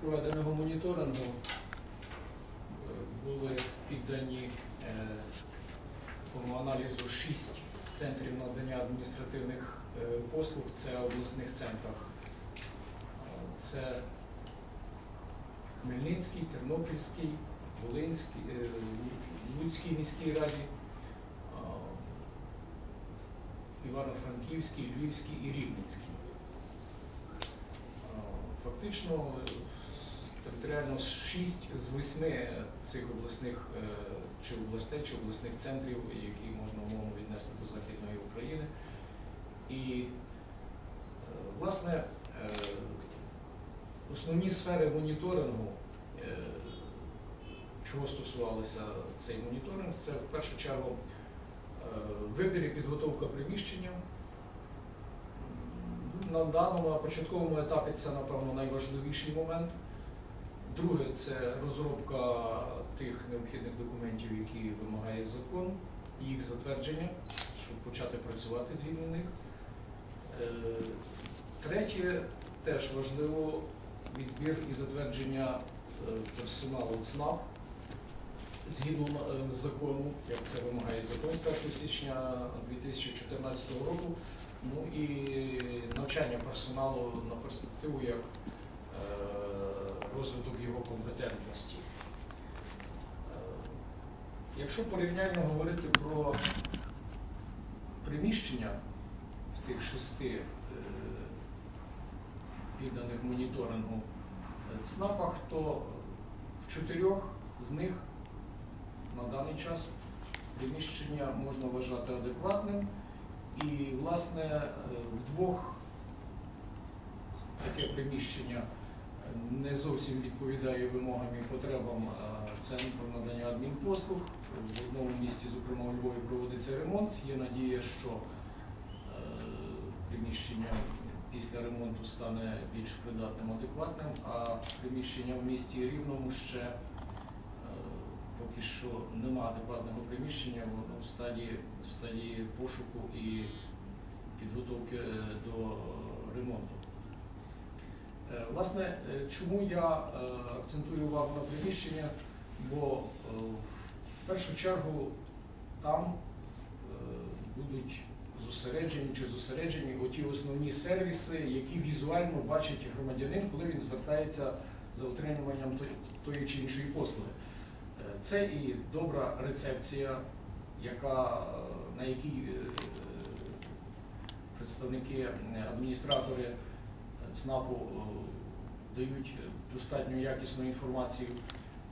проведеного моніторингу е, були піддані е, аналізу шість центрів надання адміністративних е, послуг, це обласних центрах. Це Хмельницький, Тернопільський, Волинський, Луцькій міській раді, Івано-Франківський, Львівський і Рівненський. Фактично територіально 6 з 8 цих обласних е, чи областей, чи обласних центрів, які можна умовно віднести до Західної України. І, е, власне, е, основні сфери моніторингу, чого стосувалося цей моніторинг, це в першу чергу вибір і підготовка приміщення. На даному на початковому етапі це, напевно, найважливіший момент. Друге це розробка тих необхідних документів, які вимагає закон, їх затвердження, щоб почати працювати згідно них. Е, Третє, теж важливо, відбір і затвердження е, персоналу ЦНАП згідно е, закону, як це вимагає закон з 1 січня 2014 року. Ну і навчання персоналу на перспективу як розвиток його компетентності. Е, Якщо порівняння говорити про приміщення в тих шести е, підданих моніторингу е, ЦНАПах, то в чотирьох з них на даний час приміщення можна вважати адекватним. І, власне, в двох таке приміщення не зовсім відповідає вимогам і потребам центру надання адмінпослуг. В одному місті, зокрема у Львові, проводиться ремонт. Є надія, що е, приміщення після ремонту стане більш придатним, адекватним, а приміщення в місті Рівному ще е, поки що немає адекватного приміщення, в стадії, в стадії пошуку і підготовки е, до ремонту. Е, Власне, е, чому я е, акцентую увагу на приміщення? Бо в першу чергу там будуть зосереджені чи зосереджені оті основні сервіси, які візуально бачить громадянин, коли він звертається за отриманням тої чи іншої послуги. Це і добра рецепція, яка, на якій представники, адміністратори ЦНАПу е, дають достатньо якісну інформацію.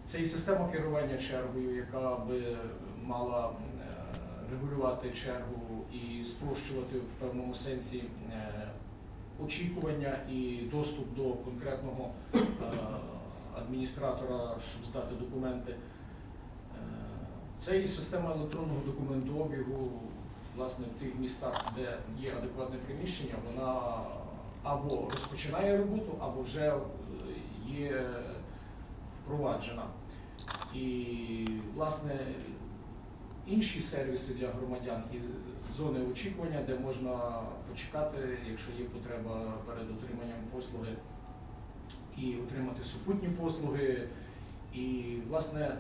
Це і система керування чергою, яка би мала е, регулювати чергу і спрощувати в певному сенсі е, очікування і доступ до конкретного адміністратора, щоб здати документи. Це і система електронного документообігу, власне, в тих містах, де є адекватне приміщення, вона або розпочинає роботу, або вже е, є впроваджена. І, власне, інші сервіси для громадян і зони очікування, де можна почекати, якщо є потреба перед отриманням послуги, і отримати супутні послуги. І, власне, е,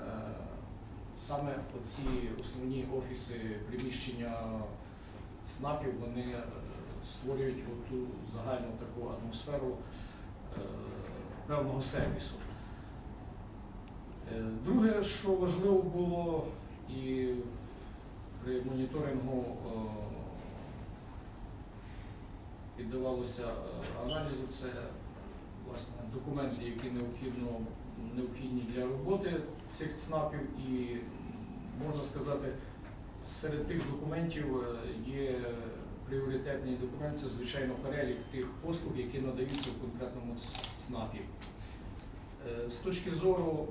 саме оці основні офіси приміщення ЦНАПів, вони створюють ту загальну таку атмосферу е, певного сервісу. Е, Друге, що важливо було і при моніторингу е, піддавалося аналізу, це власне документи, які необхідно, необхідні для роботи цих ЦНАПів, і можна сказати, серед тих документів є пріоритетний документ, це звичайно перелік тих послуг, які надаються в конкретному ЦНАПі. Е, З точки зору,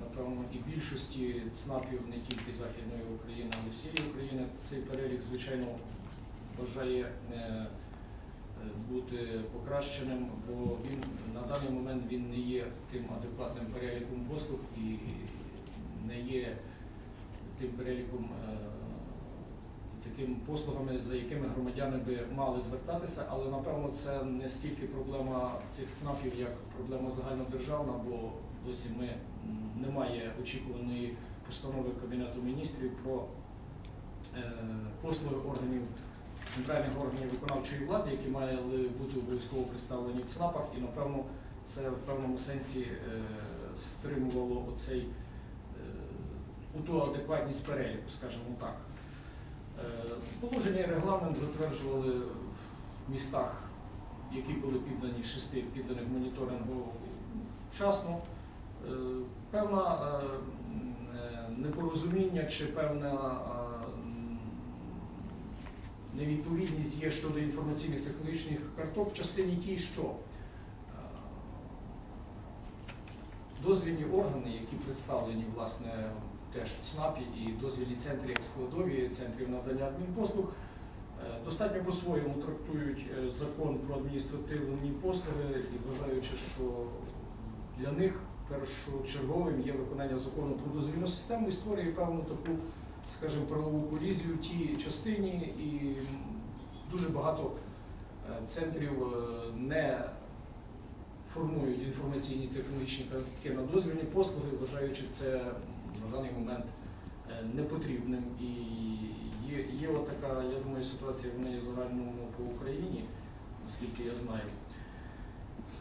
напевно, і більшості ЦНАПів не тільки Західної України, а й всієї України, цей перелік, звичайно, бажає е, бути покращеним, бо він на даний момент він не є тим адекватним переліком послуг і не є тим переліком е, такими послугами, за якими громадяни би мали звертатися, але напевно це не стільки проблема цих ЦНАПів, як проблема загальнодержавна, бо досі ми немає очікуваної постанови Кабінету міністрів про е, послуги органів центральних органів виконавчої влади, які мали бути обов'язково представлені в ЦНАПах, і напевно це в певному сенсі е, стримувало оцей е, ту адекватність переліку, скажімо так. Е, Положення і регламент затверджували в містах, які були піддані шести підданих моніторингу вчасно. Е, Певна е, непорозуміння чи певна невідповідність є щодо інформаційних технологічних карток в частині тій, що дозвільні органи, які представлені власне теж в ЦНАПі і дозвільні центри як складові центрів надання адмінпослуг, е, достатньо по-своєму трактують е, закон про адміністративні послуги і вважаючи, що для них першочерговим є виконання закону про дозвільну систему і створює певну таку, скажімо, правову колізію в тій частині, і дуже багато е, центрів не формують інформаційні технологічні картки на дозвільні послуги, вважаючи це на даний момент е, непотрібним. І є, є така, я думаю, ситуація в неї загальному по Україні, наскільки я знаю.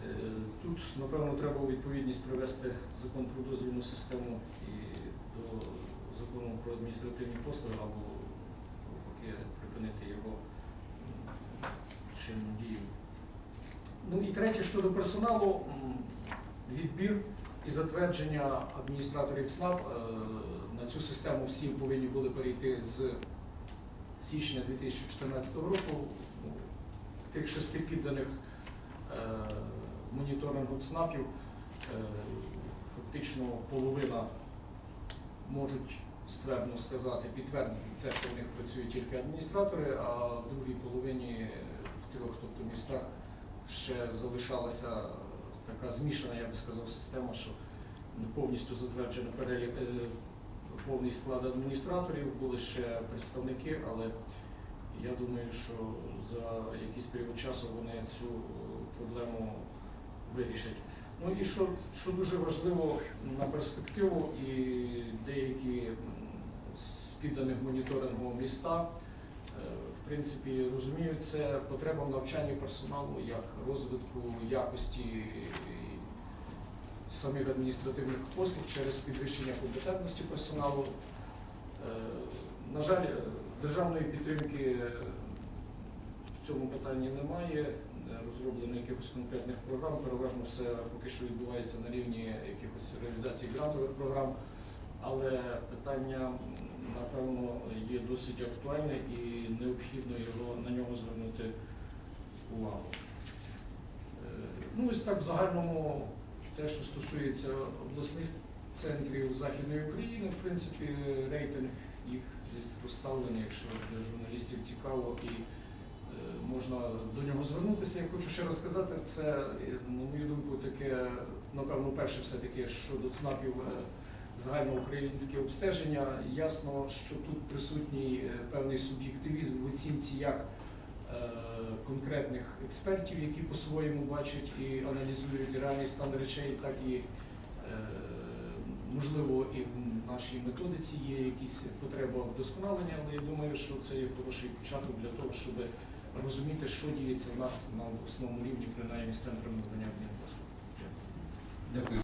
Е, Тут, напевно, треба у відповідність привести закон про дозвільну систему і до закону про адміністративні послуги або навпаки припинити його чинну дію. Ну і третє щодо персоналу, відбір і затвердження адміністраторів ЦНАП. Е, На цю систему всі повинні були перейти з січня 2014 року. Ну, Тих шести підданих е, моніторингу ЦНАПів е, фактично половина можуть ствердно сказати, підтвердити це, що в них працюють тільки адміністратори, а в другій половині в трьох тобто містах ще залишалася така змішана, я би сказав, система, що не повністю затверджено перелік е, повний склад адміністраторів, були ще представники, але я думаю, що за якийсь період часу вони цю проблему вирішать. Ну і що, що дуже важливо на перспективу, і деякі з підданих моніторингу міста в принципі розуміють це потреба в навчанні персоналу як розвитку якості самих адміністративних послуг через підвищення компетентності персоналу. Е, На жаль, державної підтримки в цьому питанні немає, розроблено якихось конкретних програм. Переважно все поки що відбувається на рівні якихось реалізації грантових програм. Але питання, напевно, є досить актуальне і необхідно його на нього звернути увагу. Е, Ну, ось так в загальному те, що стосується обласних центрів Західної України, в принципі, рейтинг їх десь розставлений, якщо для журналістів цікаво і е, можна до нього звернутися. Я хочу ще раз сказати, це, на мою думку, таке, напевно, перше все-таки щодо ЦНАПів е, загальноукраїнське обстеження. Ясно, що тут присутній е, певний суб'єктивізм в оцінці як е, конкретних експертів, які по-своєму бачать і аналізують реальний стан речей, так і е, можливо і в нашій методиці є якісь потреба вдосконалення, але я думаю, що це є хороший початок для того, щоб розуміти, що діється в нас на обласному рівні, принаймні з центром надання. Дякую. Дякую.